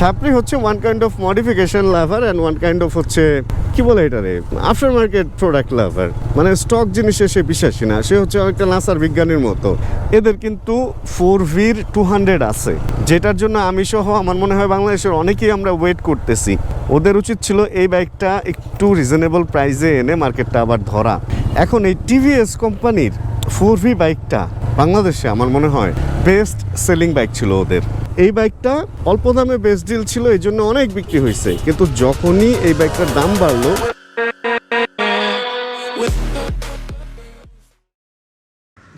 ছাপড়ি হচ্ছে one kind of modification lover and one kind of হচ্ছে, কি বলে এটা রে আফটার মার্কেট প্রোডাক্ট লাভার মানে স্টক জিনিসে সে বিশ্বাসী না, সে হচ্ছে অনেকটা নাসার বিজ্ঞানীর মতো। এদের কিন্তু ফোর ভির টু হান্ড্রেড আছে। যেটার জন্য আমি সহ আমার মনে হয় বাংলাদেশের অনেকেই আমরা ওয়েট করতেছি। ওদের উচিত ছিল এই বাইকটা একটু রিজনেবল প্রাইসে এনে মার্কেটটা আবার ধরা। এখন এই টিভিএস কোম্পানির ফোর ভি বাইকটা বাংলাদেশে আমার মনে হয় বেস্ট সেলিং বাইক ছিল ওদের। এই বাইকটা অল্প দামে বেস্ট ডিল ছিল এই জন্য অনেক বিক্রি হয়েছে। কিন্তু যখনই এই বাইকটার দাম বাড়লো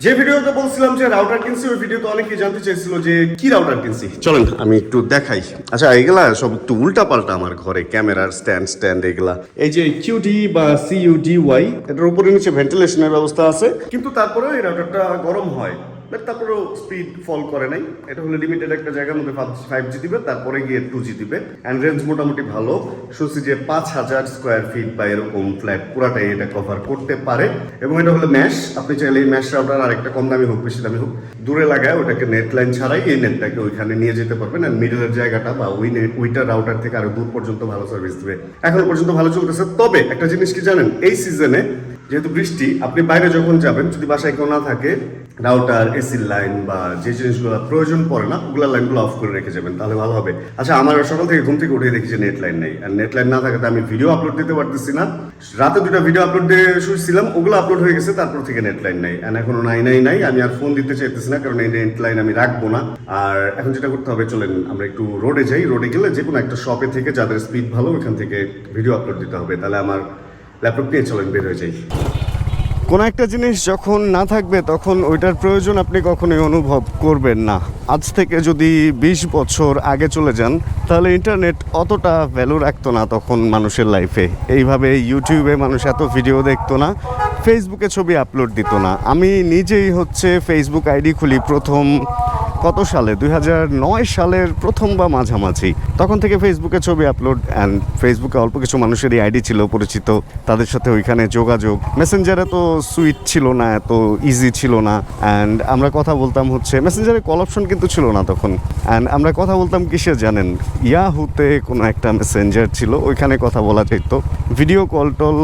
যে ভিডিওতে বলছিলাম যে রাউটার কিনছি ওই ভিডিওতে অনেকেই জানতে চাইছিল যে কি রাউটার কিনছি। চলেন আমি একটু দেখাই। আচ্ছা এগুলা সব একটু উল্টা পাল্টা আমার ঘরে ক্যামেরার স্ট্যান্ড স্ট্যান্ড এগুলা এই যে কিউডি বা সিইউডি ওয়াই এটার উপরে নিচে ভেন্টিলেশনের ব্যবস্থা আছে। কিন্তু তারপরেও এই রাউটারটা গরম হয়। বাট তারপরেও স্পিড ফল করে নাই। এটা হলো লিমিটেড একটা জায়গার মধ্যে ফাইভ জি দিবে, তারপরে গিয়ে টু জি দিবে। অ্যান্ড রেঞ্জ মোটামুটি ভালো। শুনছি যে পাঁচ হাজার স্কোয়ার ফিট বা এরকম ফ্ল্যাট পুরাটাই এটা কভার করতে পারে। এবং এটা হলো ম্যাশ আপনি চাইলে এই ম্যাশ রাউটার আর একটা কম দামি হোক, বেশি দামি হোক, দূরে লাগায় ওটাকে নেট লাইন ছাড়াই এই নেটটাকে ওইখানে নিয়ে যেতে পারবেন। আর মিডলের জায়গাটা বা ওই নেট ওইটার রাউটার থেকে আরও দূর পর্যন্ত ভালো সার্ভিস দিবে। এখন পর্যন্ত ভালো চলতেছে। তবে একটা জিনিস কি জানেন? এই সিজনে যেহেতু বৃষ্টি, আপনি বাইরে যখন যাবেন, যদি বাসায় কেউ না থাকে রাউটার এসির লাইন বা যে জিনিসগুলো প্রয়োজন পড়ে না, ওগুলো লাইনগুলো অফ করে রেখে যাবেন, তাহলে ভালো হবে। আচ্ছা আমার সকাল থেকে ঘুম থেকে উঠে দেখি যে নেট লাইন নেই। আর নেট লাইন না থাকাতে আমি ভিডিও আপলোড দিতে পারতেছি না। রাতে দুটো ভিডিও আপলোড দিয়ে শুয়েছিলাম, ওগুলো আপলোড হয়ে গেছে, তারপর থেকে নেট লাইন নাই। আর এখনও নাই নাই নাই, আমি আর ফোন দিতে চাইতেছি না, কারণ এই নেট লাইন আমি রাখব না। আর এখন যেটা করতে হবে, চলেন আমরা একটু রোডে যাই। রোডে গেলে যে কোনো একটা শপে থেকে যাদের স্পিড ভালো ওখান থেকে ভিডিও আপলোড দিতে হবে। তাহলে আমার ল্যাপটপ চলেন, বের হয়ে যাই। কোনো একটা জিনিস যখন না থাকবে, তখন ওইটার প্রয়োজন আপনি কখনোই অনুভব করবেন না। আজ থেকে যদি বিশ বছর আগে চলে যান, তাহলে ইন্টারনেট অতটা ভ্যালু রাখতো না তখন মানুষের লাইফে এইভাবে ইউটিউবে মানুষ এত ভিডিও দেখতো না ফেসবুকে ছবি আপলোড দিত না। আমি নিজেই হচ্ছে ফেসবুক আইডি খুলি প্রথম কত সালে? দুই নয় সালের প্রথম বা মাঝামাঝি। তখন থেকে ফেসবুকে ছবি আপলোড অ্যান্ড ফেসবুকে অল্প কিছু মানুষেরই আইডি ছিল, পরিচিত। তাদের সাথে ওইখানে যোগাযোগ। মেসেঞ্জারে তো সুইট ছিল না, এত ইজি ছিল না। অ্যান্ড আমরা কথা বলতাম হচ্ছে মেসেঞ্জারে কল অপশন কিন্তু ছিল না তখন। অ্যান্ড আমরা কথা বলতাম কিসে জানেন? ইয়াহুতে কোনো একটা মেসেঞ্জার ছিল, ওইখানে কথা বলা যেত। ভিডিও কল টল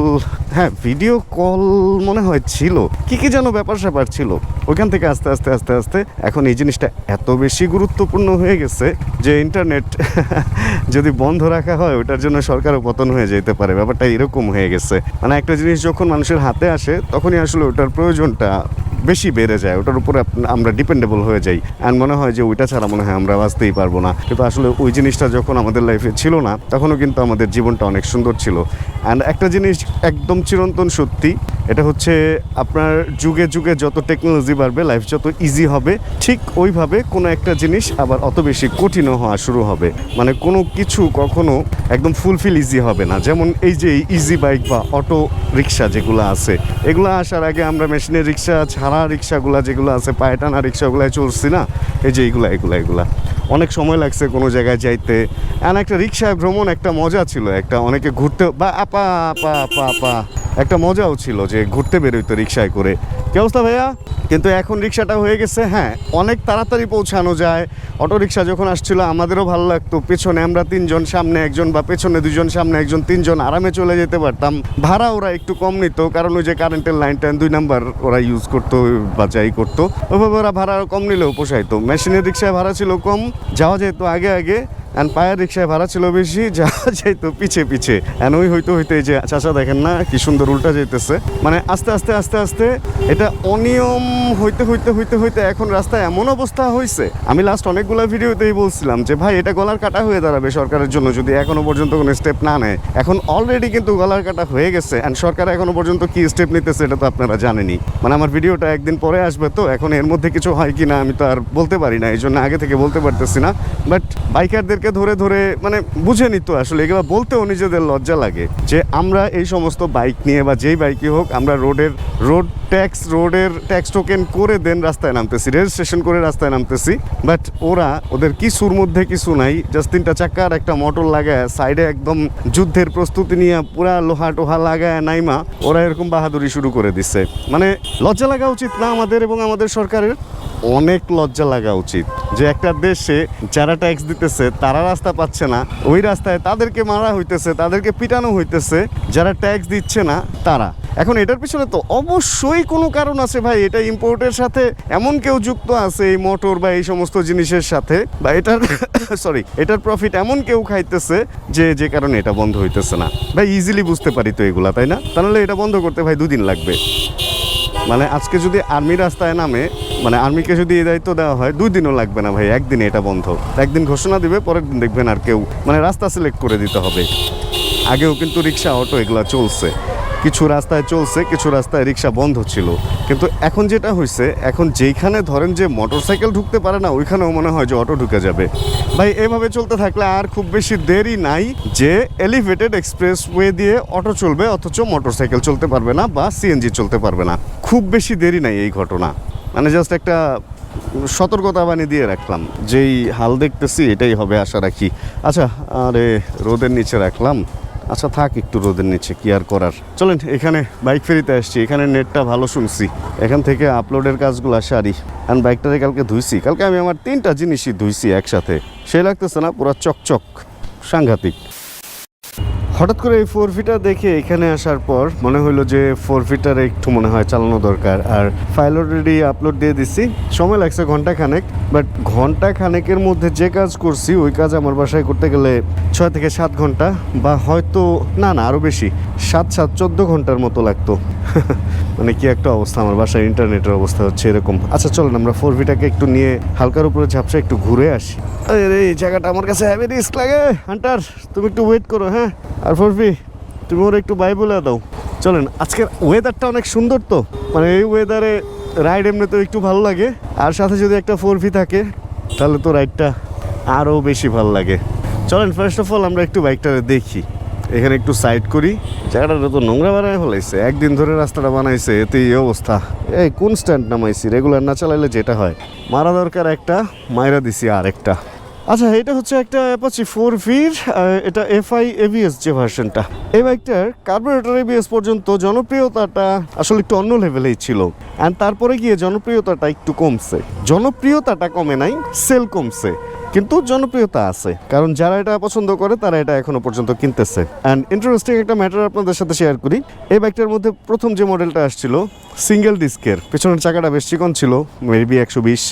হ্যাঁ ভিডিও কল মনে হয় ছিল। কি কি যেন ব্যাপার স্যাপার ছিল। ওইখান থেকে আস্তে আস্তে আস্তে আস্তে, এখন এই জিনিসটা এত বেশি গুরুত্বপূর্ণ হয়ে গেছে যে ইন্টারনেট যদি বন্ধ রাখা হয়, ওটার জন্য সরকারও পতন হয়ে যেতে পারে। ব্যাপারটা এরকম হয়ে গেছে। মানে একটা জিনিস যখন মানুষের হাতে আসে, তখনই আসলে ওটার প্রয়োজনটা বেশি বেড়ে যায়, ওটার উপরে আমরা ডিপেন্ডেবল হয়ে যাই। অ্যান্ড মনে হয় যে ওইটা ছাড়া মনে হয় আমরা বাঁচতেই পারব না। কিন্তু আসলে ওই জিনিসটা যখন আমাদের লাইফে ছিল না, তখনও কিন্তু আমাদের জীবনটা অনেক সুন্দর ছিল। অ্যান্ড একটা জিনিস একদম চিরন্তন সত্যি, এটা হচ্ছে আপনার যুগে যুগে যত টেকনোলজি বাড়বে লাইফ যত ইজি হবে, ঠিক ওইভাবে কোনো একটা জিনিস আবার অত বেশি কঠিনও হওয়া শুরু হবে। মানে কোনো কিছু কখনো একদম ফুলফিল ইজি হবে না। যেমন এই যে ইজি বাইক বা অটো রিক্সা যেগুলো আছে, এগুলো আসার আগে আমরা মেশিনের রিক্সা ছাড়া রিক্সাগুলা যেগুলো আছে, পায়ে টানা রিক্সাগুলাই চলছি না? এই যে এইগুলা এগুলা এগুলা অনেক সময় লাগছে কোনো জায়গায় যাইতে। আর একটা রিক্সায় ভ্রমণ একটা মজা ছিল, একটা অনেকে ঘুরতে বা আপা আপা আপা আপা। একটা মজাও ছিল যে ঘুরতে বেরোইতো রিক্সায় করে। কি অবস্থা ভাইয়া? কিন্তু এখন রিক্সাটা হয়ে গেছে হ্যাঁ অনেক তাড়াতাড়ি পৌঁছানো যায়। অটো রিক্সা যখন আসছিল, আমাদেরও ভালো লাগতো। পেছনে আমরা তিনজন, সামনে একজন বা পেছনে দুজন, সামনে একজন, তিনজন আরামে চলে যেতে পারতাম। ভাড়া ওরা একটু কম নিত, কারণ ওই যে কারেন্টের লাইনটা দুই নাম্বার ওরা ইউজ করতো বা যাই করতো। ওইভাবে ওরা ভাড়া কম নিলেও পোষাইতো। মেশিনের রিক্সায় ভাড়া ছিল কম, যাওয়া যেত আগে আগে অ্যান্ড পায়ের রিক্সায় ভাড়া ছিল বেশি, যাওয়া যাইতো পিছে পিছে। অ্যান্ড ওই হইতে হইতে যে চাচা দেখেন না, কি সুন্দর উল্টা যাইতেছে। মানে আস্তে আস্তে আস্তে আস্তে এটা অনিয়ম হইতে হইতে হইতে হইতে এখন রাস্তায় এমন অবস্থা হয়েছে আমি লাস্ট অনেকগুলো ভিডিওতেই বলছিলাম যে, ভাই, এটা গলার কাটা হয়ে দাঁড়াবে সরকারের জন্য যদি এখনও পর্যন্ত কোনো স্টেপ না নেয়। এখন অলরেডি কিন্তু গলার কাটা হয়ে গেছে অ্যান্ড সরকার এখনও পর্যন্ত কি স্টেপ নিতেছে এটা তো আপনারা জানেনই। মানে আমার ভিডিওটা একদিন পরে আসবে তো, এখন এর মধ্যে কিছু হয় কি না আমি তো আর বলতে পারি না এই জন্য আগে থেকে বলতে পারতেছি না। বাট বাইকারদেরকে ধরে ধরে মানে বুঝে নিত আসলে, এগুলো বলতেও নিজেদের লজ্জা লাগে যে, আমরা এই সমস্ত বাইক নিয়ে বা যেই বাইকই হোক, আমরা রোডের রোড ট্যাক্স রোডের ট্যাক্স টোকেন করে দেন, রাস্তায় নামতেছি। রেজিস্ট্রেশন করে রাস্তায় নামতেছি। বাট ওরা ওদের কিছুর মধ্যে কিছু নাই। জাস্ট তিনটা চাকার একটা মোটর লাগায় সাইডে একদম যুদ্ধের প্রস্তুতি নিয়ে পুরা লোহা টোহা লাগায়, নাইমা। ওরা এরকম বাহাদুরি শুরু করে দিচ্ছে মানে লজ্জা লাগা উচিত না আমাদের এবং আমাদের সরকারের? অনেক লজ্জা লাগা উচিত। যে একটা দেশে যারা ট্যাক্স দিতেছে, তারা রাস্তা পাচ্ছে না। ওই রাস্তায় তাদেরকে মারা হইতেছে, তাদেরকে পিটানো হইতেছে। যারা ট্যাক্স দিচ্ছে না, তারা। এখন এটার পিছনে তো অবশ্যই কোনো কারণ আছে ভাই, এটা ইম্পোর্টের সাথে এমন কেউ যুক্ত আছে এই মোটর বা এই সমস্ত জিনিসের সাথে, বা এটার সরি এটার প্রফিট এমন কেউ খাইতেছে যে যে কারণে এটা বন্ধ হইতেছে না। ভাই ইজিলি বুঝতে পারি তো এগুলা, তাই না? তাহলে এটা বন্ধ করতে ভাই দুদিন লাগবে। মানে আজকে যদি আর্মি রাস্তায় নামে মানে আর্মিকে যদি এই দায়িত্ব দেওয়া হয় দুই দিনও লাগবে না ভাই, একদিনে এটা বন্ধ। একদিন ঘোষণা দিবে, পরের দিন দেখবেন আর কেউ মানে রাস্তা সিলেক্ট করে দিতে হবে। আগেও কিন্তু রিক্সা অটো এগুলো চলছে। কিছু রাস্তায় চলছে, কিছু রাস্তায় রিক্সা বন্ধ ছিল। কিন্তু এখন যেটা হয়েছে এখন যেইখানে ধরেন যে মোটরসাইকেল ঢুকতে পারে না, ওইখানেও মনে হয় যে অটো ঢুকে যাবে। ভাই, এভাবে চলতে থাকলে আর খুব বেশি দেরি নাই যে এলিভেটেড এক্সপ্রেস ওয়ে দিয়ে অটো চলবে, অথচ মোটরসাইকেল চলতে পারবে না বা সিএনজি চলতে পারবে না। খুব বেশি দেরি নাই এই ঘটনা। মানে জাস্ট একটা সতর্কতা বাণী দিয়ে রাখলাম, যেই হাল দেখতেছি এটাই হবে আশা রাখি। আচ্ছা আরে রোদের নিচে রাখলাম। আচ্ছা থাক, একটু রোদের নিচে, কি আর করার? চলেন, এখানে বাইক ফেরিতে আসছি, এখানে নেটটা ভালো শুনছি। এখান থেকে আপলোডের কাজগুলো সারি। এখন বাইকটারে কালকে ধুইছি। কালকে আমি আমার তিনটা জিনিসই ধুইছি একসাথে। সে লাগতেছে না, পুরা চকচক, সাংঘাতিক। হঠাৎ করে এই ফোর ফিটার দেখে এখানে আসার পর মনে হলো যে ফোর ফিটার একটু মনে হয় চালানো দরকার। আর ফাইল অলরেডি আপলোড দিয়ে দিছি। সময় লাগছে ঘণ্টা খানেক বাট ঘণ্টা খানেকের মধ্যে যে কাজ করছি, ওই কাজ আমার বাসায় করতে গেলে ছয় থেকে সাত ঘণ্টা বা হয়তো, না না আরও বেশি, সাত সাত, চোদ্দ ঘণ্টার মতো লাগতো। মানে কি একটা অবস্থা আমার বাসায়, ইন্টারনেটের অবস্থা হচ্ছে এরকম। আচ্ছা চলেন আমরা ফোর ভিটাকে একটু নিয়ে হালকার উপরে ঝাপসা একটু ঘুরে আসি। আরে, এই জায়গাটা আমার কাছে হ্যাভি রিস্ক লাগে। হান্টার তুমি একটু ওয়েট করো হ্যাঁ? আর ফোরফি তুমি ওর একটু বাই বলে দাও। চলেন, আজকের ওয়েদারটা অনেক সুন্দর তো। মানে এই ওয়েদারে রাইড এমনিতেও একটু ভালো লাগে। আর সাথে যদি একটা ফোরফি থাকে, তাহলে তো রাইডটা আরও বেশি ভালো লাগে। চলেন ফার্স্ট অফ অল আমরা একটু বাইকটা দেখি। এখানে একটু সাইড করি। জায়গাটা তো নোংরা বানায় ফেলাইছে। একদিন ধরে রাস্তাটা বানাইছে, এতে এই অবস্থা। এই কোন স্ট্যান্ড নামাইছি? রেগুলার না চালাইলে যেটা হয়? মারা দরকার একটা, মাইরা দিছি আর একটা আচ্ছা এটা হচ্ছে একটা অ্যাপাচি ফোর ভির এটা এফআই এভিএস যে ভার্সনটা এই বাইকটার কার্বোরেটর এবিএস পর্যন্ত জনপ্রিয়তাটা আসলে একটু অন্য লেভেলেই ছিল। অ্যান্ড তারপরে গিয়ে জনপ্রিয়তাটা একটু কমছে। জনপ্রিয়তাটা কমে নাই সেল কমছে। কিন্তু জনপ্রিয়তা আছে। কারণ যারা এটা পছন্দ করে, তারা এটা এখনও পর্যন্ত কিনতেছে। অ্যান্ড ইন্টারেস্টিং একটা ম্যাটার আপনাদের সাথে শেয়ার করি। এই বাইকটার মধ্যে প্রথম যে মডেলটা আসছিল সিঙ্গেল ডিস্কের পেছনের চাকাটা বেশ চিকন ছিল মেবি একশো বিশ।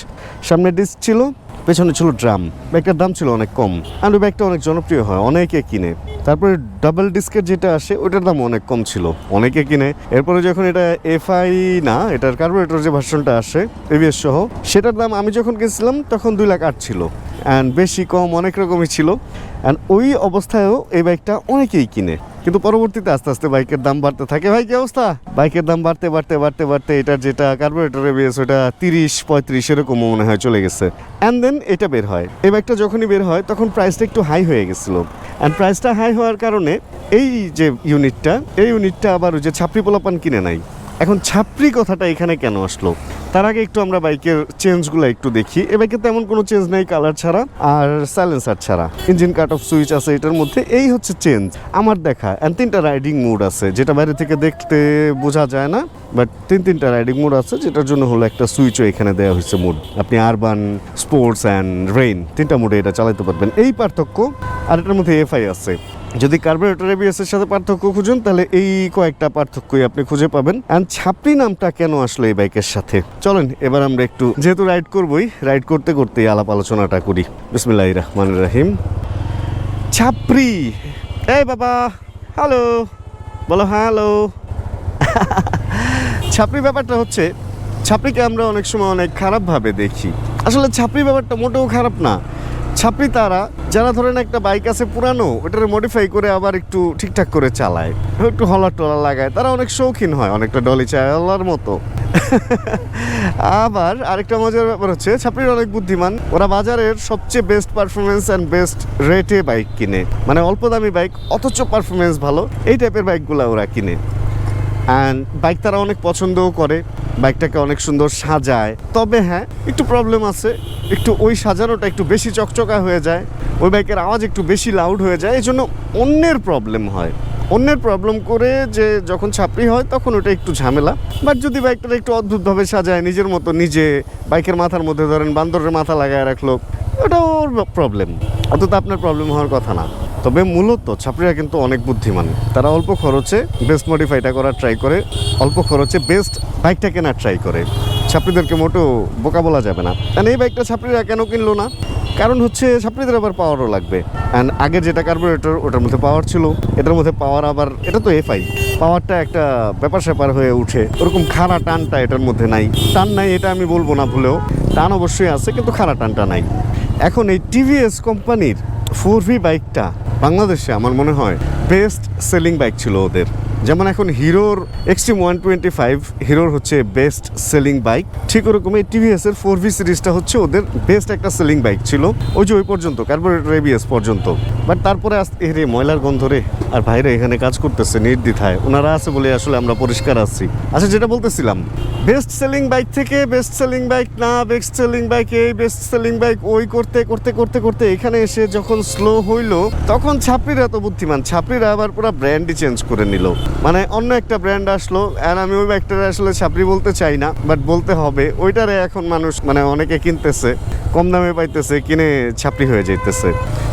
সামনের ডিস্ক ছিল পেছনে ছিল ড্রাম। ব্যাগটার দাম ছিল অনেক কম। আর ওই ব্যাগটা অনেক জনপ্রিয় হয়, অনেকে কিনে। তারপরে ডাবল ডিস্কের যেটা আসে ওটার দাম অনেক কম ছিল। অনেকে কিনে। এরপরে যখন এটা এফআই, না, এটার কার্বোরেটর যে ভার্সনটা আসে এভিএস সহ, সেটার দাম আমি যখন গেছিলাম তখন দুই লাখ আট ছিল। অ্যান্ড বেশি কম অনেক রকমই ছিল। অ্যান্ড ওই অবস্থায়ও এই বাইকটা অনেকেই কিনে। কিন্তু পরবর্তীতে আস্তে আস্তে বাইকের দাম বাড়তে থাকে। ভাই, কি অবস্থা? বাইকের দাম বাড়তে বাড়তে বাড়তে বাড়তে এটার যেটা কার্বোরেটর এবিএস ওটা তিরিশ, পঁয়ত্রিশ এরকম মনে হয় চলে গেছে। অ্যান্ড দেন এটা বের হয়। এই বাইকটা যখনই বের হয়, তখন প্রাইসটা একটু হাই হয়ে গেছিল। অ্যান্ড প্রাইসটা হাই হওয়ার কারণে এই যে ইউনিটটা এই ইউনিটটা আবার ওই যে ছাপড়ি পোলাপান কিনে নাই। এখন ছাপড়ি কথাটা এখানে কেন আসলো? তার আগে একটু আমরা বাইকের চেঞ্জগুলো একটু দেখি। এ বাইকে তেমন কোনো চেঞ্জ নেই কালার ছাড়া আর সাইলেন্সার ছাড়া। ইঞ্জিন কাট অফ সুইচ আছে এটার মধ্যে। এই হচ্ছে চেঞ্জ। আমার দেখা তিনটা রাইডিং মোড আছে, যেটা বাইরে থেকে দেখতে বোঝা যায় না। বাট তিন তিনটা রাইডিং মোড আছে, যেটার জন্য হলো একটা সুইচও এখানে দেওয়া হয়েছে মোড। আপনি আরবান, স্পোর্টস অ্যান্ড রেইন, তিনটা মোডে এটা চালাতে পারবেন। এই পার্থক্য, আর এটার মধ্যে এফআই আছে। যদি কার্বোরেটর এবিএস এর সাথে পার্থক্য খুঁজুন, তাহলে এই কয়েকটা পার্থক্যই আপনি খুঁজে পাবেন। অ্যান্ড ছাপড়ি নামটা কেন আসলো এই বাইকের সাথে? চলেন, এবার আমরা একটু যেহেতু রাইড করবই, রাইড করতে করতেই আলাপ আলোচনাটা করি। বিসমিল্লাহ রহমান রাহিম। ছাপড়ি! এই বাবা, হ্যালো, বলো হ্যালো। ছাপড়ি ব্যাপারটা হচ্ছে, ছাপড়িকে আমরা অনেক সময় অনেক খারাপভাবে দেখি। আসলে ছাপড়ি ব্যাপারটা মোটেও খারাপ না। ছাপড়ি তারা, যারা ধরেন একটা বাইক আছে পুরানো, ওটারে মডিফাই করে আবার একটু ঠিকঠাক করে চালায়। একটু হলার টলার লাগায়। তারা অনেক শৌখিন হয়, অনেকটা ডলি চালার মতো। আবার আরেকটা মজার ব্যাপার হচ্ছে, ছাপড়ির অনেক বুদ্ধিমান। ওরা বাজারের সবচেয়ে বেস্ট পারফরমেন্স অ্যান্ড বেস্ট রেটে বাইক কিনে। মানে অল্প দামি বাইক অথচ পারফরমেন্স ভালো। এই টাইপের বাইকগুলো ওরা কিনে। অ্যান্ড বাইক তারা অনেক পছন্দও করে বাইকটাকে অনেক সুন্দর সাজায়। তবে হ্যাঁ একটু প্রবলেম আছে, একটু ওই সাজানোটা একটু বেশি চকচকা হয়ে যায়, ওই বাইকের আওয়াজ একটু বেশি লাউড হয়ে যায় এই জন্য অন্যের প্রবলেম হয়। অন্যের প্রবলেম করে যে যখন ছাপড়ি হয়, তখন ওটা একটু ঝামেলা। বাট যদি বাইকটা একটু অদ্ভুতভাবে সাজায়, নিজের মতো, নিজে বাইকের মাথার মধ্যে ধরেন বান্দরের মাথা লাগায় রাখল ওটা ওর প্রবলেম অত আপনার প্রবলেম হওয়ার কথা না। তবে মূলত ছাত্রীরা কিন্তু অনেক বুদ্ধিমান। তারা অল্প খরচে বেস্ট মডিফাইটা করার ট্রাই করে, অল্প খরচে বেস্ট বাইকটা কেনার ট্রাই করে। ছাত্রীদেরকে মোটেও বোকা বলা যাবে না। কারণ এই বাইকটা ছাত্রীরা কেন কিনলো না? কারণ হচ্ছে ছাত্রীদের আবার পাওয়ারও লাগবে। অ্যান্ড আগের যেটা কার্বোরেটর ওটার মধ্যে পাওয়ার ছিল। এটার মধ্যে পাওয়ার আবার, এটা তো এফআই পাওয়ারটা একটা ব্যাপার স্যাপার হয়ে উঠে। ওরকম খাড়া টানটা এটার মধ্যে নাই। টান নাই এটা আমি বলব না ভুলেও। টান অবশ্যই আছে, কিন্তু খাড়া টানটা নাই। এখন এই টিভিএস কোম্পানির ফোর ভি বাইকটা বাংলাদেশে আমার মনে হয় বেস্ট সেলিং বাইক ছিল ওদের। যেমন এখন হিরোর এক্সট্রিম ওয়ান টোয়েন্টি ফাইভ, হিরোর হচ্ছে বেস্ট সেলিং বাইক। ঠিক ওরকম এই টিভিএস এর ফোর ভি সিরিজটা হচ্ছে ওদের বেস্ট একটা সেলিং বাইক ছিল। ওই যে ওই পর্যন্ত কার্বোরেটর এবিএস পর্যন্ত। বাট তারপরে আস্তে রে ময়লার গন্ধ রে। আর ভাইরা এখানে কাজ করতেছে নির্দ্বিধায়। ওনারা আছে বলে আসলে আমরা পরিষ্কার আসছি আচ্ছা যেটা বলতেছিলাম, বেস্ট সেলিং বাইক থেকে বেস্ট সেলিং বাইক না, বেস্ট সেলিং বাইক এই, বেস্ট সেলিং বাইক ওই করতে করতে করতে করতে এখানে এসে যখন স্লো হইল, তখন ছাপড়িরা তো বুদ্ধিমান। ছাপড়িরা আবার পুরো ব্র্যান্ডই চেঞ্জ করে নিল। মানে অন্য একটা ব্র্যান্ড আসলো আর আমি ওই বাইকটারে আসলে ছাপড়ি বলতে চাই না বাট বলতে হবে, ওইটারে এখন মানুষ মানে অনেকে কিনতেছে, কম দামে পাইতেছে, কিনে ছাপড়ি হয়ে যাইতেছে।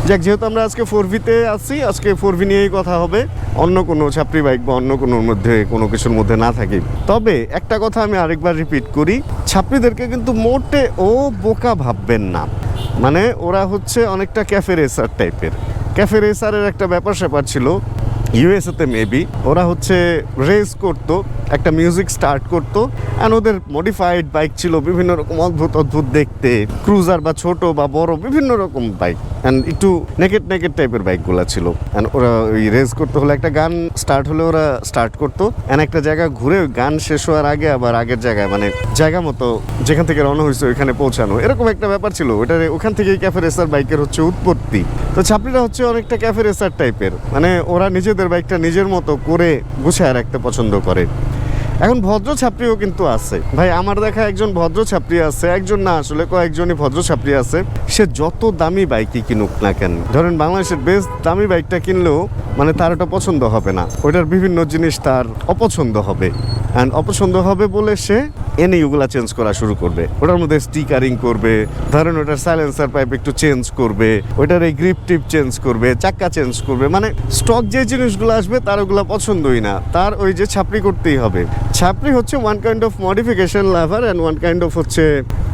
যাক, যেহেতু আমরা আজকে ফোর ভিতে আছি, আজকে ফোর ভি নিয়েই কথা হবে, অন্য কোনো ছাপড়ি বাইক বা অন্য কোনোর মধ্যে, কোনো কিছুর মধ্যে না থাকি। তবে একটা কথা আমি আরেকবার রিপিট করি, ছাপড়িদেরকে কিন্তু মোটে ও বোকা ভাববেন না। মানে ওরা হচ্ছে অনেকটা ক্যাফে রেসার টাইপের ক্যাফে রেসারের একটা ব্যাপার স্যাপার ছিল ইউএসএতে মেবি ওরা হচ্ছে রেস করতো, একটা মিউজিক স্টার্ট করতো অ্যান্ড ওদের মডিফাইড বাইক ছিল বিভিন্ন রকম অদ্ভুত অদ্ভুত দেখতে। ক্রুজার বা ছোট বা বড় বিভিন্ন রকম বাইক অ্যান্ড একটু নেকেট নেকেট টাইপের বাইকগুলো ছিল। অ্যান্ড ওরা ওই রেস করতে হলে একটা গান স্টার্ট হলে ওরা স্টার্ট করতো। অ্যান্ড একটা জায়গা ঘুরে গান শেষ হওয়ার আগে আবার আগের জায়গায় মানে জায়গা মতো যেখান থেকে রওনা হয়েছে ওইখানে পৌঁছানো। এরকম একটা ব্যাপার ছিল। ওটা ওখান থেকেই ক্যাফে রেসার বাইকের হচ্ছে উৎপত্তি। তো ছাপড়িরা হচ্ছে অনেকটা ক্যাফে রেসার টাইপের মানে ওরা নিজেদের বাইকটা নিজের মতো করে গুছায় রাখতে পছন্দ করে। এখন ভদ্র ছাত্রীও কিন্তু আছে। ভাই, আমার দেখা একজন ভদ্র ছাত্রী আছে, একজন না আসলে, কয়েকজনই ভদ্র ছাত্রী আছে। সে যত দামি বাইকই কিনুক না কেন, ধরেন বাংলাদেশের বেস্ট দামি বাইকটা কিনলেও মানে তার ওটা পছন্দ হবে না। ওইটার বিভিন্ন জিনিস তার অপছন্দ হবে। অ্যান্ড অপছন্দ হবে বলে সে এনে ওগুলা চেঞ্জ করা শুরু করবে। ওটার মধ্যে স্টিকারিং করবে, ধরেন ওটার সাইলেন্সার পাইপ একটু চেঞ্জ করবে, ওটার এই গ্রিপ টিপ চেঞ্জ করবে, চাক্কা চেঞ্জ করবে। মানে স্টক যে জিনিসগুলো আসবে, তার ওগুলো পছন্দই না। তার ওই যে ছাপড়ি করতেই হবে। ছাপড়ি হচ্ছে one kind of modification lover and one kind of হচ্ছে,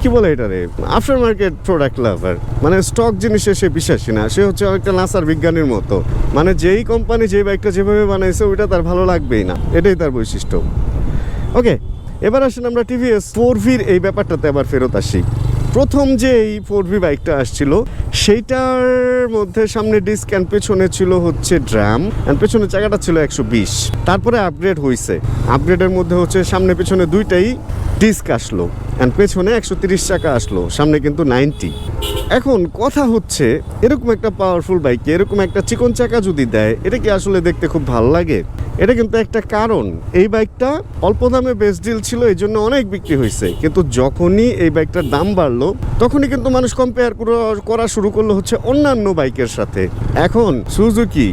কি বলে এটা রে আফটার মার্কেট প্রোডাক্ট লাভার মানে স্টক জিনিসে সে বিশ্বাসী না। সে হচ্ছে একটা নাসার বিজ্ঞানীর মতো। মানে যেই কোম্পানি যে বাইকটা যেভাবে বানাইছে, ওইটা তার ভালো লাগবেই না। এটাই তার বৈশিষ্ট্য। ওকে এবার আসেন আমরা টিভিএস ফোর ভির এই ব্যাপারটাতে আবার ফেরত আসি। প্রথম যে এই ফোর ভি বাইকটা আসছিল, সেইটার মধ্যে সামনে ডিস্ক অ্যান্ড পেছনে ছিল হচ্ছে ড্রাম অ্যান্ড পেছনে চাকাটা ছিল একশো বিশ। তারপরে আপগ্রেড হয়েছে আপগ্রেডের মধ্যে হচ্ছে সামনে পেছনে দুইটাই ডিস্ক আসলো অ্যান্ড পেছনে একশো তিরিশ চাকা আসলো, সামনে কিন্তু নাইনটি। এখন কথা হচ্ছে, এরকম একটা পাওয়ারফুল বাইকে এরকম একটা চিকন চাকা যদি দেয়, এটা কি আসলে দেখতে খুব ভালো লাগে? এটা কিন্তু একটা কারণ। এই বাইকটা অল্প দামে বেস্ট ডিল ছিল এই জন্য অনেক বিক্রি হয়েছে কিন্তু যখনই এই বাইকটার দাম বাড়লো তখনই কিন্তু মানুষ কম্পেয়ার করা শুরু করল হচ্ছে অন্যান্য বাইকের সাথে। এখন সুজুকি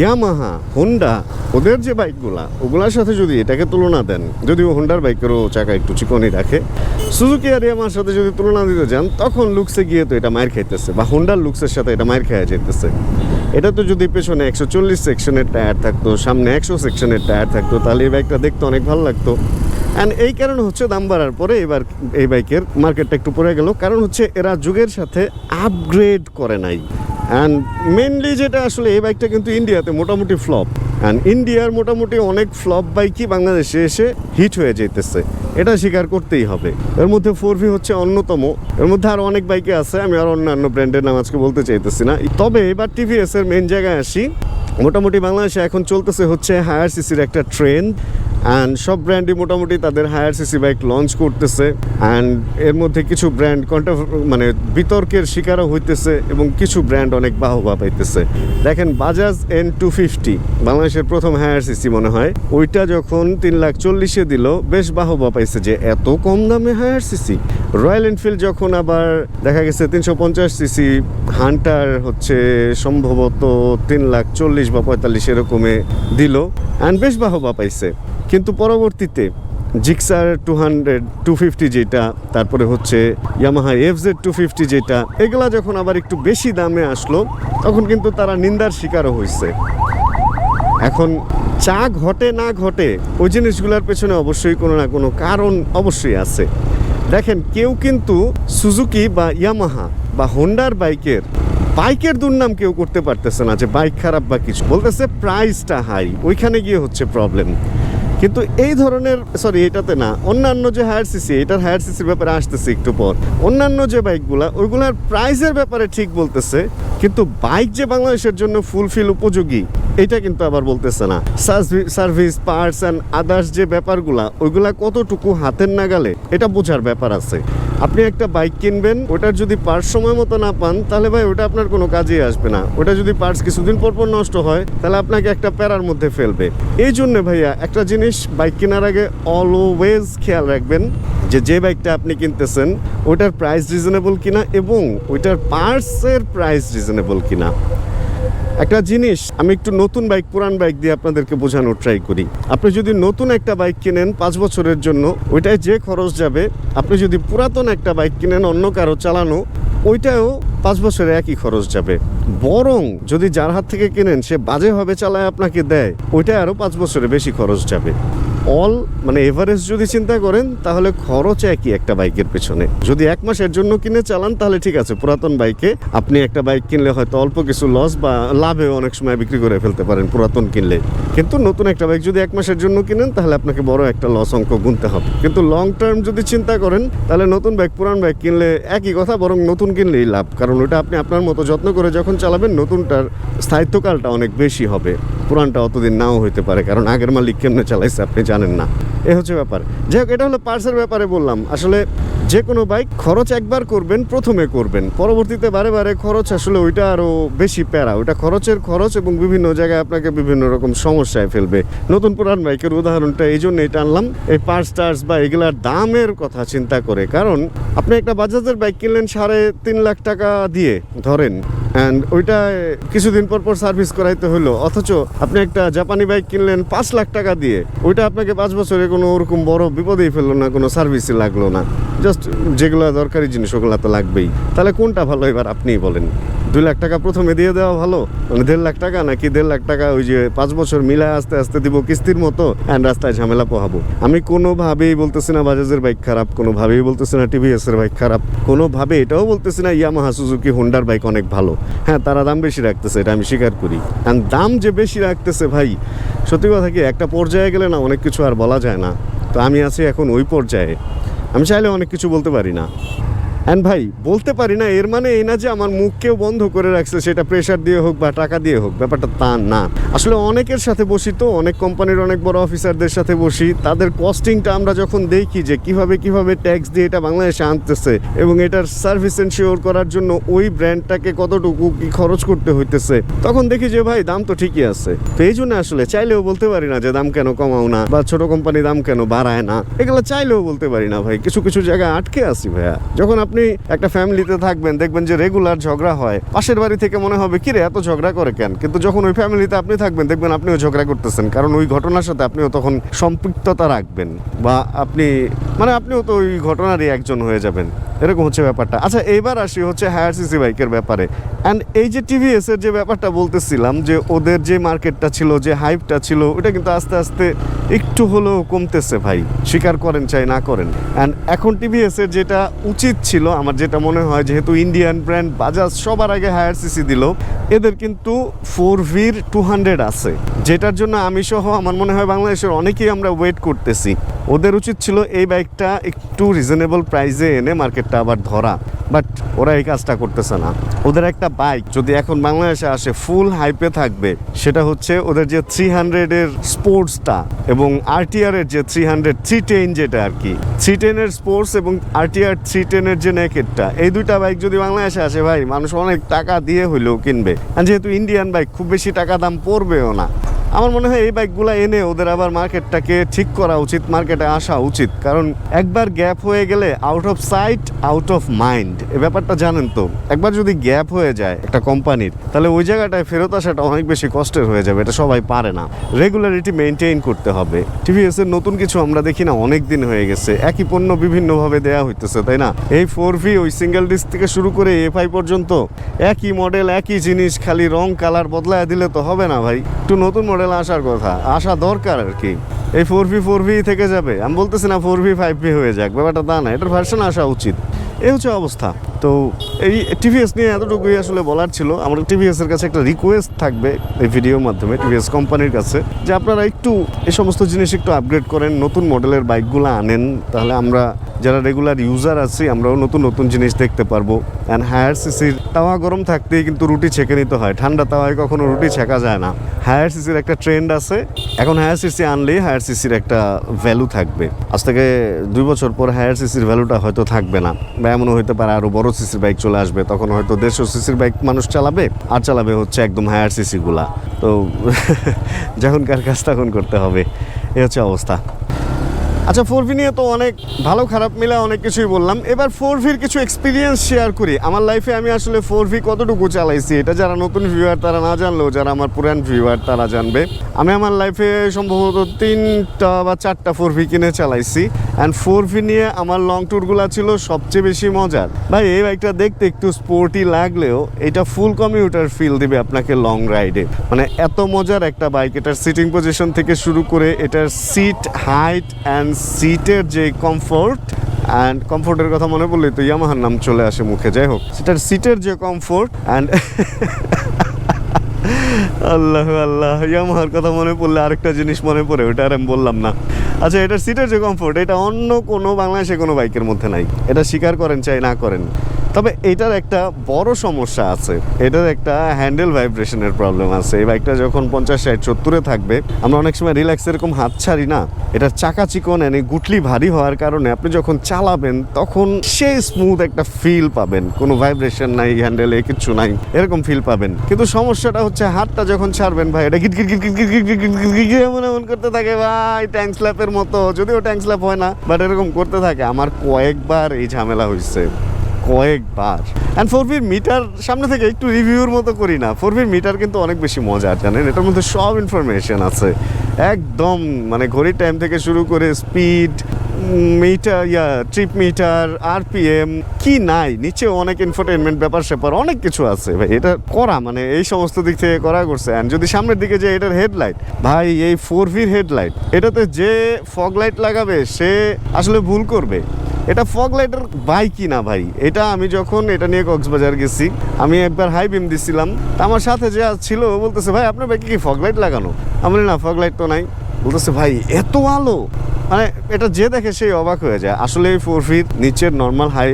ইয়ামাহা হোন্ডা ওদের যে বাইকগুলা, ওগুলার সাথে যদি এটাকে তুলনা দেন, যদিও হোন্ডার বাইকেরও চাকা একটু চিকনই রাখে সুজুকি আর ইয়ামার সাথে যদি তুলনা দিতে যান, তখন লুকসে গিয়ে তো এটা মায়ের খাইতেছে বা হোন্ডার লুকসের সাথে এটা মায়ের খাওয়া যেতেছে। এটা তো যদি পেছনে একশো চল্লিশ সেকশনের টায়ার থাকতো, সামনে একশো সেকশনের টায়ার থাকতো, তাহলে এই বাইকটা দেখতে অনেক ভালো লাগতো। অ্যান্ড এই কারণে হচ্ছে দাম বাড়ার পরে এবার এই বাইকের মার্কেটটা একটু পড়ে গেল। কারণ হচ্ছে এরা যুগের সাথে আপগ্রেড করে নাই। অ্যান্ড মেনলি যেটা আসলে এই বাইকটা কিন্তু ইন্ডিয়াতে মোটামুটি ফ্লপ অ্যান্ড ইন্ডিয়ার মোটামুটি অনেক ফ্লপ বাইকই বাংলাদেশে এসে হিট হয়ে যেতেছে। এটা স্বীকার করতেই হবে। এর মধ্যে ফোর ভি হচ্ছে অন্যতম। এর মধ্যে আরও অনেক বাইকে আছে, আমি আর অন্যান্য ব্র্যান্ডের নাম আজকে বলতে চাইতেছি না। তবে এবার টিভিএস এর মেন জায়গায় আসি। মোটামুটি বাংলাদেশে এখন চলতেছে হচ্ছে হায়ার সিসির একটা ট্রেন্ড অ্যান্ড সব ব্র্যান্ডই মোটামুটি তাদের হায়ার সিসি বাইক লঞ্চ করতেছে। অ্যান্ড এর মধ্যে কিছু ব্র্যান্ড কন্টা মানে বিতর্কের শিকারও হইতেছে এবং কিছু ব্র্যান্ড অনেক বাহবা পাইতেছে। দেখেন বাজাজ এন টু ফিফটি বাংলাদেশের প্রথম হায়ার সিসি মনে হয়। ওইটা যখন তিন লাখ চল্লিশে দিল, বেশ বাহবা পাইছে যে এত কম দামে হায়ার সিসি রয়্যাল এনফিল্ড যখন আবার দেখা গেছে তিনশো পঞ্চাশ সিসি হান্টার হচ্ছে সম্ভবত তিন লাখ চল্লিশ বা পঁয়তাল্লিশ এরকমে দিল। অ্যান্ড বেশ বাহবা পাইছে। কিন্তু পরবর্তীতে Gixxer two hundred, two fifty যেটা, তারপরে হচ্ছে Yamaha F Z two fifty যেটা, এগুলা যখন আবার একটু বেশি দামে আসলো, তখন কিন্তু তারা নিন্দার শিকারও হয়েছে এখন চা ঘটে না ঘটে, ওই জিনিসগুলোর পেছনে অবশ্যই কোনো না কোনো কারণ অবশ্যই আছে। দেখেন, কেউ কিন্তু সুজুকি বা ইয়ামাহা বা হোন্ডার বাইকের বাইকের দুর্নাম কেউ করতে পারতেছে না যে বাইক খারাপ বা কিছু। বলতেছে প্রাইসটা হাই ওইখানে গিয়ে হচ্ছে প্রবলেম কিন্তু এই ধরনের সরি এটাতে না, অন্যান্য যে হায়ার সিসি এটার হায়ার সিসির ব্যাপারে আসতেছে একটু পর। অন্যান্য যে বাইকগুলা, ওইগুলার প্রাইসের ব্যাপারে ঠিক বলতেছে, কিন্তু বাইক যে বাংলাদেশের জন্য ফুলফিল উপযোগী এটা কিন্তু আবার বলতেছে না। সার্ভিস, পার্টস অ্যান্ড আদার্স যে ব্যাপারগুলা, ওইগুলা কতটুকু হাতের নাগালে, এটা বোঝার ব্যাপার আছে। আপনি একটা বাইক কিনবেন, ওটার যদি পার্টস সময় মতো না পান, তাহলে ভাই ওটা আপনার কোনো কাজেই আসবে না। ওটা যদি পার্টস কিছুদিন পর পর নষ্ট হয়, তাহলে আপনাকে একটা প্যারার মধ্যে ফেলবে। এই জন্য ভাইয়া একটা জিনিস বাইক কেনার আগে অলওয়েজ খেয়াল রাখবেন যে যে বাইকটা আপনি কিনতেছেন, ওটার প্রাইস রিজনেবল কিনা এবং ওইটার পার্টসের প্রাইস রিজনেবল কিনা। একটা জিনিস, আমি একটু নতুন বাইক পুরান বাইক দিয়ে আপনাদেরকে বোঝানোর ট্রাই করি। আপনি যদি নতুন একটা বাইক কিনেন পাঁচ বছরের জন্য, ওইটায় যে খরচ যাবে, আপনি যদি পুরাতন একটা বাইক কিনেন, অন্য কারও চালানো ওইটাও পাঁচ বছরে একই খরচ যাবে। বরং যদি যার হাত থেকে কিনেন, সে বাজেভাবে চালায় আপনাকে দেয় ওইটা আরও পাঁচ বছরে বেশি খরচ যাবে। অল মানে এভারেস্ট যদি চিন্তা করেন, তাহলে খরচ একই একটা বাইকের পেছনে। যদি এক মাসের জন্য কিনে চালান, তাহলে ঠিক আছে, পুরাতন বাইকে আপনি একটা বাইক কিনলে হয়তো অল্প কিছু লস বা লাভে অনেক সময় বিক্রি করে ফেলতে পারেন পুরাতন কিনলে। কিন্তু নতুন একটা বাইক যদি এক মাসের জন্য কিনেন, তাহলে আপনাকে বড় একটা লস অঙ্ক গুনতে হবে। কিন্তু লং টার্ম যদি চিন্তা করেন, তাহলে নতুন বাইক, পুরান বাইক কিনলে একই কথা, বরং নতুন কিনলেই লাভ। কারণ ওটা আপনি আপনার মতো যত্ন করে যখন চালাবেন, নতুনটার স্থায়িত্বকালটা অনেক বেশি হবে। পুরানটা অতদিন নাও হইতে পারে, কারণ আগের মালিক কেমনে চালাইছে, আপনি জানেন না। এ হচ্ছে ব্যাপার। যাই হোক, এটা হলো পার্সের ব্যাপারে বললাম। আসলে যে কোনো বাইক খরচ একবার করবেন, প্রথমে করবেন। পরবর্তীতে বারে বারে খরচ আসলে ওইটা আরও বেশি প্যারা। ওইটা খরচের খরচ এবং বিভিন্ন জায়গায় আপনাকে বিভিন্ন রকম সমস্যায় ফেলবে। নতুন পুরান বাইকের উদাহরণটা এই জন্যই আনলাম এই পার্স, টার্স বা এগুলার দামের কথা চিন্তা করে। কারণ আপনি একটা বাজাজের বাইক কিনলেন সাড়ে তিন লাখ টাকা দিয়ে, ধরেন। অ্যান্ড ওইটা কিছুদিন পর পর সার্ভিস করাইতে হলো অথচ আপনি একটা জাপানি বাইক কিনলেন পাঁচ লাখ টাকা দিয়ে। ওইটা আপনাকে পাঁচ বছরে কোনো ওরকম বড় বিপদেই ফেলল না, কোনো সার্ভিসই লাগল না। জাস্ট যেগুলো দরকারি জিনিস, ওগুলো তো লাগবেই। তাহলে কোনটা ভালো এবার আপনিই বলেন? দুই লাখ টাকা প্রথমে দিয়ে দেওয়া ভালো? মানে দেড় লাখ টাকা নাকি দেড় লাখ টাকা ওই যে পাঁচ বছর মিলায় আস্তে আস্তে দিব কিস্তির মতো অ্যান্ড রাস্তায় ঝামেলা পোহাবো? আমি কোনোভাবেই বলতেছি না বাজাজের বাইক খারাপ, কোনোভাবেই বলতেছি না টিভিএস এর বাইক খারাপ কোনোভাবে এটাও বলতেছি না ইয়ামাহা সুজুকি হোন্ডার বাইক অনেক ভালো। হ্যাঁ তারা দাম বেশি রাখতেছে, এটা আমি স্বীকার করি। অ্যান্ড দাম যে বেশি রাখতেছে ভাই সত্যি কথা কি, একটা পর্যায়ে গেলে না অনেক কিছু আর বলা যায় না। তো আমি আছি এখন ওই পর্যায়ে। আমি চাইলে অনেক কিছু বলতে পারি না। অ্যান্ড ভাই, বলতে পারি না, এর মানে এই না যে আমার মুখ কেউ বন্ধ করে রাখছে, সেটা প্রেশার দিয়ে হোক বা টাকা দিয়ে হোক, ব্যাপারটা তা না। আসলে অনেকের সাথে বসি তো, অনেক কোম্পানির অনেক বড় অফিসারদের সাথে বসি, তাদের কস্টিংটা আমরা যখন দেখি যে কীভাবে কীভাবে ট্যাক্স দিয়ে এটা বাংলাদেশে আনতেছে এবং এটার সার্ভিস এনশিওর করার জন্য ওই ব্র্যান্ডটাকে কতটুকু কি খরচ করতে হইতেছে, তখন দেখি যে ভাই, দাম তো ঠিকই আছে। তো এই জন্য আসলে চাইলেও বলতে পারি না যে দাম কেন কমাও না বা ছোট কোম্পানি দাম কেন বাড়ায় না। এগুলো চাইলেও বলতে পারি না ভাই, কিছু কিছু জায়গায় আটকে আছি ভাইয়া। যখন আপনি একটা ফ্যামিলিতে থাকবেন, দেখবেন যে রেগুলার ঝগড়া হয়। পাশের বাড়ি থেকে মনে হবে, কিরে, এত ঝগড়া করে কেন? কিন্তু যখন ওই ফ্যামিলিতে আপনি থাকবেন, দেখবেন আপনিও ঝগড়া করতেছেন। কারণ ওই ঘটনার সাথে আপনিও তখন সম্পৃক্ততা রাখবেন বা আপনি মানে আপনিও তো ওই ঘটনারই একজন হয়ে যাবেন। এরকম হচ্ছে ব্যাপারটা। আচ্ছা এইবার আসি হচ্ছে হায়ার সিসি বাইকের ব্যাপারে। অ্যান্ড এই যে টিভিএস এর যে ব্যাপারটা বলতেছিলাম, যে ওদের যে মার্কেটটা ছিল, যে হাইপটা ছিল, ওটা কিন্তু আস্তে আস্তে একটু হলেও কমতেছে ভাই। স্বীকার করেন চাই, না করেন। অ্যান্ড এখন টিভিএস এর যেটা উচিত ছিল দিল। আমার যেটা মনে হয়, যেহেতু ইন্ডিয়ান ব্র্যান্ড বাজাজ সবার আগে হায়ার সিসি দিল। এদের কিন্তু ফোর ভির টু হান্ড্রেড আছে। যেটার জন্য আমি সহ আমার মনে হয় বাংলাদেশের অনেকেই আমরা ওয়েট করতেছি। ওদের উচিত ছিল এই বাইকটা একটু রিজনেবল প্রাইসে এনে মার্কেটটা আবার ধরা। বাট ওরা এই কাজটা করতেছে না। ওদের একটা বাইক যদি এখন বাংলাদেশে আসে ফুল হাইপে থাকবে, সেটা হচ্ছে ওদের যে থ্রি হান্ড্রেডের স্পোর্টসটা এবং আরটিআর এর যে থ্রি হান্ড্রেড থ্রি টেন যেটা আর কি। থ্রি টেনের স্পোর্টস এবং আরটিআর থ্রি টেনের যে নেকেটটা এই দুইটা বাইক যদি বাংলাদেশে আসে ভাই, মানুষ অনেক টাকা দিয়ে হইলেও কিনবে। যেহেতু ইন্ডিয়ান বাইক খুব বেশি টাকা দাম পড়বেও না। আমার মনে হয় এই বাইকগুলো এনে ওদের আবার মার্কেটটাকে ঠিক করা উচিত, মার্কেটে আসা উচিত। কারণ একবার গ্যাপ হয়ে গেলে out of sight out of mind এই ব্যাপারটা জানেন তো, একবার যদি গ্যাপ হয়ে যায় একটা কোম্পানির, তাহলে ওই জায়গাটায় ফেরত আসাটা অনেক বেশি কষ্টের হয়ে যাবে, এটা সবাই পারে না। রেগুলারিটি মেনটেন করতে হবে। টিভিএস এর নতুন কিছু আমরা দেখি না, অনেক দিন হয়ে গেছে। একই পণ্য বিভিন্নভাবে দেয়া হইতেছে, তাই না? এই ফোর ভি ওই সিঙ্গেল ডিস্ক থেকে শুরু করে এফআই পর্যন্ত একই মডেল একই জিনিস, খালি রং কালার বদলায় দিলে তো হবে না ভাই। একটু নতুন মডেল আসার কথা আসা দরকার আর কি। এই ফোর ভি ফোর ভি থেকে যাবে। আমি বলতেছি না ফোর ভি ফাইভ ভি হয়ে যাক, ব্যাপারটা তা না, এটার ভার্সন আসা উচিত। এই হচ্ছে অবস্থা। তো এই টিভিএস নিয়ে এতটুকুই আসলে বলার ছিল। আমার টিভিএস এর কাছে একটা রিকোয়েস্ট থাকবে এই ভিডিওর মাধ্যমে টিভিএস কোম্পানির কাছে, যে আপনারা একটু এই সমস্ত জিনিস একটু আপগ্রেড করেন, নতুন মডেলের বাইকগুলো আনেন, তাহলে আমরা যারা রেগুলার ইউজার আছি, আমরাও নতুন নতুন জিনিস দেখতে পারব। অ্যান্ড হায়ার সিসির তাওয়া গরম থাকতেই কিন্তু রুটি ছেঁকে নিতে হয়। ঠান্ডা তাওয়ায় কখনো রুটি ছেঁকা যায় না। হায়ার সিসির একটা ট্রেন্ড আছে। এখন হায়ার সিসি আনলেই হায়ার সিসির একটা ভ্যালু থাকবে। আজ থেকে দুই বছর পর হায়ার সিসির ভ্যালুটা হয়তো থাকবে না। বা এমনও হতে পারে আরও বড় সিসির বাইক চলে আসবে, তখন হয়তো দেড়শো সিসির বাইক মানুষ চালাবে, আর চালাবে হচ্ছে একদম হায়ার সিসি গুলা তো যখনকার কাজ তখন করতে হবে, এ হচ্ছে অবস্থা। আচ্ছা ফোর ভি নিয়ে তো অনেক ভালো খারাপ মিলে অনেক কিছুই বললাম। এবার ফোর ভির কিছু এক্সপিরিয়েন্স শেয়ার করি। আমার লাইফে আমি আসলে ফোর ভি কতটুকু চালাইছি, এটা যারা নতুন ভিউয়ার তারা না জানলেও, যারা আমার পুরান ভিউয়ার তারা জানবে। আমি আমার লাইফে সম্ভবত তিনটা বা চারটা ফোর ভি কিনে চালাইছি। অ্যান্ড ফোর ভি নিয়ে আমার লং ট্যুরগুলো ছিল সবচেয়ে বেশি মজার। ভাই, এই বাইকটা দেখতে একটু স্পোর্টি লাগলেও এটা ফুল কমিউটার ফিল দিবে আপনাকে লং রাইডে মানে এত মজার একটা বাইক এটার সিটিং পজিশন থেকে শুরু করে এটার সিট হাইট অ্যান্ড সিটের যে কমফোর্ট অ্যান্ড কমফোর্টের কথা মনে পড়লে তো ইয়ামাহার নাম চলে আসে মুখে, যাই হোক। সেটার সিটের যে কমফোর্ট অ্যান্ড আল্লাহ আল্লাহ ইয়ামাহার কথা মনে পড়লে আরেকটা জিনিস মনে পড়ে, ওটা আর আমি বললাম না। আচ্ছা এটার সিটের যে কমফোর্ট এটা অন্য কোনো বাংলাদেশে কোনো বাইকের মধ্যে নাই। এটা স্বীকার করেন, চাই না করেন। তবে এটার একটা বড় সমস্যা আছে। এটার একটা হ্যান্ডেল ভাইব্রেশনের প্রবলেম আছে। এই বাইকটা যখন পঞ্চাশ, ষাট, সত্তরে থাকবে, আমরা অনেক সময় রিল্যাক্স এরকম হাত ছাড়ি না। এটার চাকা চিকন এনে গুটলি ভারী হওয়ার কারণে আপনি যখন চালাবেন, তখন সেই স্মুথ একটা ফিল পাবেন। কোনো ভাইব্রেশন নাই, হ্যান্ডেলে কিচ্ছু নাই, এরকম ফিল পাবেন। কিন্তু সমস্যাটা হচ্ছে, হাতটা যখন ছাড়বেন, ভাই এটা গিট গিট গিট গিট গিট গিট গিট গিট এমন এমন করতে থাকে, ভাই ট্যাঙ্ক স্ল্যাপের মতো। যদিও ট্যাঙ্ক স্ল্যাপ হয় না বাট এরকম করতে থাকে। আমার কয়েকবার এই ঝামেলা হয়েছে কয়েকবার অ্যান্ড ফোর ভির মিটার সামনে থেকে একটু রিভিউর মতো করি না। ফোর ভির মিটার কিন্তু অনেক বেশি মজার জানেন? এটার মধ্যে সব ইনফরমেশন আছে। একদম মানে ঘড়ির টাইম থেকে শুরু করে speed meter, yeah trip meter RPM কি নাই? নিচে অনেক ইনফোটেনমেন্ট ব্যাপার স্যাপার, অনেক কিছু আছে। ভাই, এটা করা মানে এই সমস্ত দিক থেকে করা করছে। অ্যান্ড যদি সামনের দিকে যে এটার হেডলাইট ভাই, এই ফোর ভির হেডলাইট এটাতে যে ফগ লাইট লাগাবে, সে আসলে ভুল করবে। এটা ফগ লাইটের বাইকই না ভাই? এটা আমি যখন এটা নিয়ে কক্সবাজার গেছি, আমি একবার হাই বিম দিছিলাম। আমার সাথে যে ছিল বলতেছে, ভাই, আপনার বাইকে কি ফগ লাইট লাগানো? আমি না ফগ লাইট তো নাই। বলতেছে, ভাই, এত আলো! মানে এটা যে দেখে সেই অবাক হয়ে যায়। আসলে এই ফোর ফিট নিচের নর্মাল হাই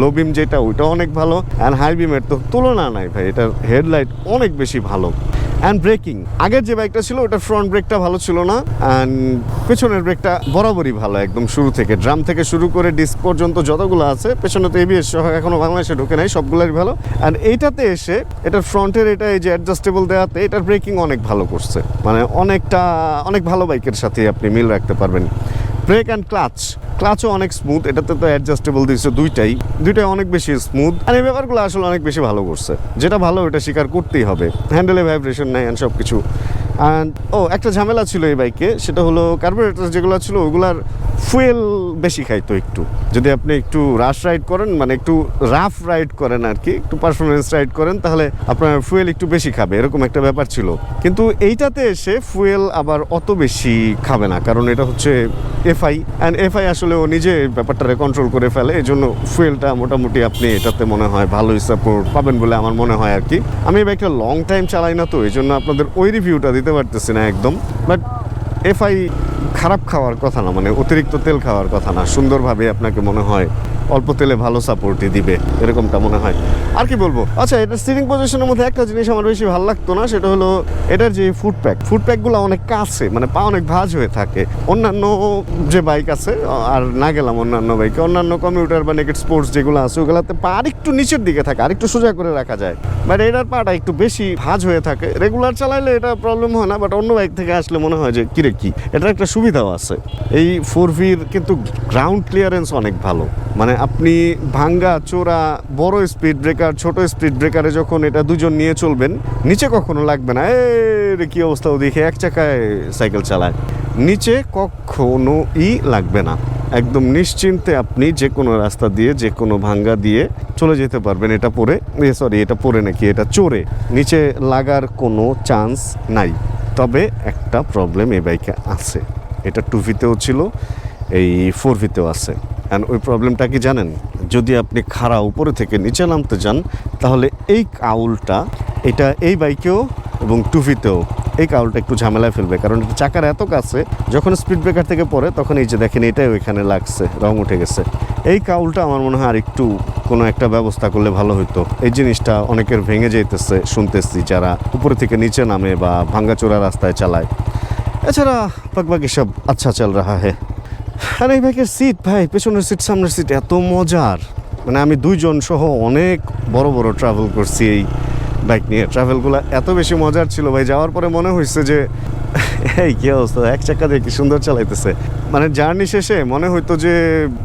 লো বিম যেটা ওইটা অনেক ভালো অ্যান্ড হাই বিমের তো তুলনা নাই ভাই, এটার হেডলাইট অনেক বেশি ভালো। অ্যান্ড ব্রেকিং আগের যে বাইকটা ছিল, ওটার ফ্রন্ট ব্রেকটা ভালো ছিল না অ্যান্ড পেছনের ব্রেকটা বরাবরই ভালো একদম শুরু থেকে। ড্রাম থেকে শুরু করে ডিস্ক পর্যন্ত যতগুলো আছে, পেছনে তো এবিএস সহ এখনও বাংলাদেশে ঢুকে নাই সবগুলোই ভালো। অ্যান্ড এইটাতে এসে, এটার ফ্রন্টের এটা এই যে অ্যাডজাস্টেবল দেওয়াতে, এটার ব্রেকিং অনেক ভালো করছে। মানে অনেকটা, অনেক ভালো বাইকের সাথে আপনি মিল রাখতে পারবেন। Break and clutch. ক্লাচও অনেক স্মুথ এটাতে তো অ্যাডজাস্টেবল দিয়েছে দুইটাই। দুইটাই অনেক বেশি স্মুথ আর এই ব্যাপারগুলো আসলে অনেক বেশি ভালো করছে। যেটা ভালো, এটা স্বীকার করতেই হবে। হ্যান্ডেলে ভাইব্রেশন নেয় অ্যান্ড সব কিছু অ্যান্ড ও, একটা ঝামেলা ছিল এই বাইকে, সেটা হলো কার্বোরেটর যেগুলো ছিল, ওগুলার ফুয়েল বেশি খাইতো একটু। যদি আপনি একটু রাশ রাইড করেন মানে একটু রাফ রাইড করেন আর কি একটু পারফরমেন্স রাইড করেন, তাহলে আপনার ফুয়েল একটু বেশি খাবে, এরকম একটা ব্যাপার ছিল। কিন্তু এইটাতে এসে ফুয়েল আবার অত বেশি খাবে না, কারণ এটা হচ্ছে এফআই অ্যান্ড এফআই আসলে ও নিজে ব্যাপারটারে কন্ট্রোল করে ফেলে এই জন্য ফুয়েলটা মোটামুটি আপনি এটাতে মনে হয় ভালোই সাপোর্ট পাবেন বলে আমার মনে হয় আর কি আমি এই বাইকটা লং টাইম চালাই না তো এই জন্য আপনাদের ওই রিভিউটা দিতে পারতেছি না একদম। বাট এফআই খারাপ খাওয়ার কথা না মানে অতিরিক্ত তেল খাওয়ার কথা না, সুন্দরভাবে আপনাকে মনে হয় অল্প তেলে ভালো সাপোর্টই দিবে, এরকমটা মনে হয়। আর কি বলব? আচ্ছা এটা স্টিরিং পজিশনের মধ্যে একটা জিনিস আমার বেশি ভালো লাগতো না, সেটা হলো এটার যে ফুড প্যাক ফুড প্যাকগুলো অনেক কাছে মানে পা অনেক ভাজ হয়ে থাকে। অন্যান্য যে বাইক আছে, আর না গেলাম অন্যান্য বাইকে অন্যান্য কমিউটার বা নেকেট স্পোর্টস যেগুলো আছে, ওগুলোতে পা আরেকটু নিচের দিকে থাকে, আরেকটু সোজা করে রাখা যায়। বাট এটার পাটা একটু বেশি ভাজ হয়ে থাকে। রেগুলার চালাইলে এটা প্রবলেম হয় না বাট অন্য বাইক থেকে আসলে মনে হয় যে, কিরে কি? এটার একটা সুবিধাও আছে। এই ফোর ভির কিন্তু গ্রাউন্ড ক্লিয়ারেন্স অনেক ভালো। মানে আপনি ভাঙ্গা, চোরা, বড় স্পিড ব্রেকার ছোট স্পিড ব্রেকারে যখন এটা দুজন নিয়ে চলবেন, নিচে কখনো লাগবে না। এ কি অবস্থা দেখে এক চাকায় সাইকেল চালায়। নিচে কখনোই লাগবে না। একদম নিশ্চিন্তে আপনি যে কোনো রাস্তা দিয়ে, যে কোনো ভাঙ্গা দিয়ে চলে যেতে পারবেন। এটা পরে সরি এটা পরে নাকি? এটা চড়ে। নিচে লাগার কোনো চান্স নাই। তবে একটা প্রবলেম এ বাইকে আছে। এটা টু ভিতেও ছিল, এই ফোর ভিতেও আছে। অ্যান্ড ওই প্রবলেমটা কি জানেন? যদি আপনি খাড়া উপরে থেকে নিচে নামতে যান, তাহলে এই কাউলটা, এটা এই বাইকেও এবং টুফিতেও এই কাউলটা একটু ঝামেলায় ফেলবে। কারণ চাকার এত কাছে, যখন স্পিড ব্রেকার থেকে পড়ে, তখন এই যে দেখেন, এটাই ওইখানে লাগছে, রং উঠে গেছে। এই কাউলটা আমার মনে হয় আর একটু কোনো একটা ব্যবস্থা করলে ভালো হতো এই জিনিসটা অনেকের ভেঙে যাইতেছে, শুনতেছি, যারা উপরে থেকে নিচে নামে বা ভাঙ্গাচোরা রাস্তায় চালায়। এছাড়া বাকি সব আচ্ছা চল রাহা হে। আর এই বাইকের সিট ভাই, পেছনের সিট সামনের সিট এত মজার। মানে আমি দুইজন সহ অনেক বড় বড় ট্রাভেল করছি এই বাইক নিয়ে। ট্রাভেলগুলো এত বেশি মজার ছিল ভাই, যাওয়ার পরে মনে হয়েছে যে, এই কি অবস্থা, এক চাকা দিয়ে কি সুন্দর চালাইতেছে। মানে জার্নি শেষে মনে হইতো যে,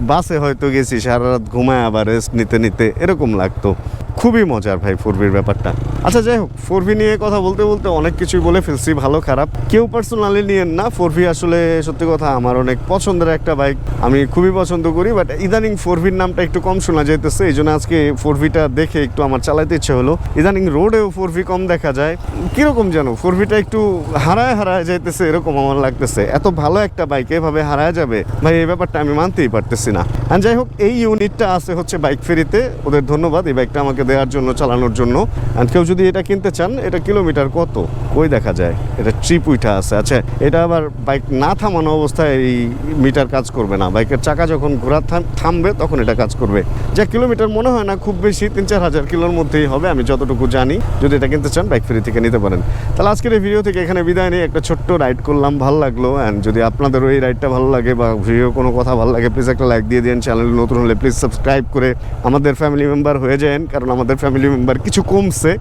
বাসে হয়তো গেছি, সারা রাত ঘুমায় আবার রেস্ট নিতে নিতে, এরকম লাগতো। খুবই মজার ভাই ফোর ভির ব্যাপারটা। আচ্ছা যাই হোক ফোর ভি নিয়ে কথা বলতে বলতে অনেক কিছুই বলে ফেলছি, ভালো, খারাপ। কেউ পার্সোনালি নিয়েন না ফোর ভি আসলে সত্যি কথা আমার অনেক পছন্দের একটা বাইক আমি খুবই পছন্দ করি বাট ইদানিং ফোর ভির নামটা একটু কম শোনা যাইতেছে এই জন্য আজকে ফোর ভিটা দেখে একটু আমার চালাইতে ইচ্ছে হলো। ইদানিং রোডেও ফোর ভি কম দেখা যায়। কীরকম যেন ফোর ভিটা একটু হারায় হারায় যাইতেছে, এরকম আমার লাগতেছে। এত ভালো একটা বাইক এভাবে হারায় যাবে? ভাই, এই ব্যাপারটা আমি মানতেই পারতেছি না। আর যাই হোক, এই ইউনিটটা আছে হচ্ছে বাইক ফেরিতে ওদের ধন্যবাদ, এই বাইকটা আমাকে দেওয়ার জন্য, চালানোর জন্য। আর কেউ যদি এটা কিনতে চান, এটা কিলোমিটার কত? কই দেখা যায়। এটা ট্রিপ উইঠা আছে। আচ্ছা এটা আবার বাইক না থামানো অবস্থায় এই মিটার কাজ করবে না। বাইকের চাকা যখন ঘোরা থামবে, তখন এটা কাজ করবে। যা কিলোমিটার মনে হয় না, খুব বেশি, তিন চার হাজার কিলোর মধ্যেই হবে, আমি যতটুকু জানি। যদি এটা কিনতে চান, বাইক ফ্রি থেকে নিতে পারেন। তাহলে আজকের এই ভিডিও থেকে এখানে বিদায় নিয়ে একটা ছোট্ট রাইড করলাম, ভালো লাগল। অ্যান্ড যদি আপনাদেরও এই রাইডটা ভালো লাগে বা ভিডিও কোনো কথা ভালো লাগে প্লিজ একটা লাইক দিয়ে দিন চ্যানেল নতুন হলে প্লিজ সাবস্ক্রাইব করে আমাদের ফ্যামিলি মেম্বার হয়ে যান কারণ আমাদের ফ্যামিলি মেম্বার কিছু কমছে,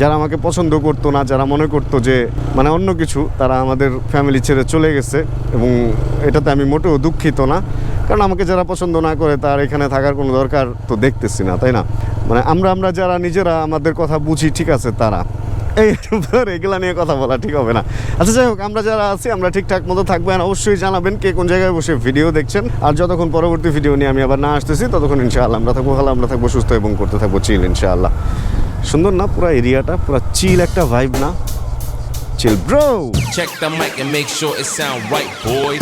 যারা আমাকে পছন্দ করতো না, যারা মনে করতো যে মানে অন্য কিছু, তারা আমাদের ফ্যামিলি ছেড়ে চলে গেছে এবং এটাতে আমি মোটেও দুঃখিত না। কারণ আমাকে যারা পছন্দ না করে, তার এখানে থাকার কোনো দরকার তো দেখতেছি না, তাই না? মানে আমরা আমরা যারা নিজেরা আমাদের কথা বুঝি, ঠিক আছে, তারা। এই এগুলা নিয়ে কথা বলা ঠিক হবে না। আচ্ছা যাই হোক আমরা যারা আছি আমরা ঠিকঠাক মতো থাকবেন অবশ্যই জানাবেন কে কোন জায়গায় বসে ভিডিও দেখছেন। আর যতক্ষণ পরবর্তী ভিডিও নিয়ে আমি আবার না আসতেছি ততক্ষণ ইনশাআল্লাহ আমরা থাকব ভালো আমরা থাকব সুস্থ এবং করতে থাকব চিল ইনশাআল্লাহ। সুন্দর না পুরো এরিয়াটা? পুরো চিল একটা ভাইব না? Chill bro Check the mic and make sure it sound right, boys.